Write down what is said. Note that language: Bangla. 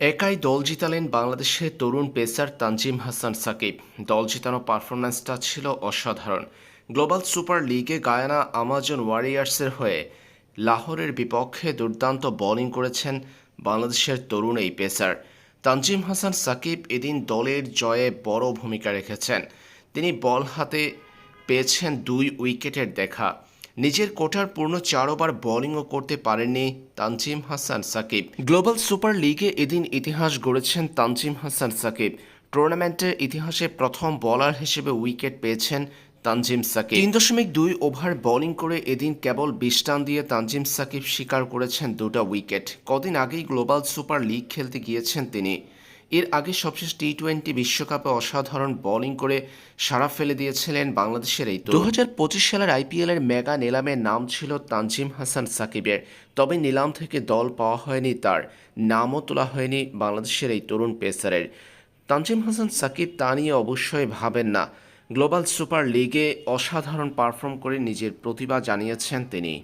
একাই দল জিতালেন বাংলাদেশের তরুণ পেসার তানজিম হাসান সাকিব। দল জিতানো পারফরম্যান্সটা ছিল অসাধারণ। গ্লোবাল সুপার লিগে গায়ানা আমাজন ওয়ারিয়ার্সের হয়ে লাহোরের বিপক্ষে দুর্দান্ত বোলিং করেছেন বাংলাদেশের তরুণ এই পেসার। তানজিম হাসান সাকিব এদিন দলের জয়ে বড় ভূমিকা রেখেছেন। তিনি বল হাতে পেয়েছেন দুই উইকেটের দেখা। নিজের কোটার পূর্ণ চার ওভার বোলিংও করতে পারেননি তানজিম হাসান সাকিব। গ্লোবাল সুপার লিগে এদিন ইতিহাস গড়েছেন তানজিম হাসান সাকিব। টুর্নামেন্টের ইতিহাসে প্রথম বোলার হিসেবে উইকেট পেয়েছেন তানজিম সাকিব। তিন দশমিক দুই ওভার বোলিং করে এদিন কেবল বিশ রান দিয়ে তানজিম সাকিব স্বীকার করেছেন দুটা উইকেট। কদিন আগেই গ্লোবাল সুপার লিগ খেলতে গিয়েছেন তিনি। এর আগে সবশেষ টি টোয়েন্টি বিশ্বকাপে অসাধারণ বোলিং করে সাড়া ফেলে দিয়েছিলেন বাংলাদেশের এই দু হাজার পঁচিশ সালের আইপিএল এর মেগা নিলামের নাম ছিল তানজিম হাসান সাকিবের, তবে নিলাম থেকে দল পাওয়া হয়নি তার, নামও তোলা হয়নি বাংলাদেশের এই তরুণ পেসারের। তানজিম হাসান সাকিব তা নিয়ে অবশ্যই ভাবেন না। গ্লোবাল সুপার লিগে অসাধারণ পারফর্ম করে নিজের প্রতিভা জানিয়েছেন তিনি।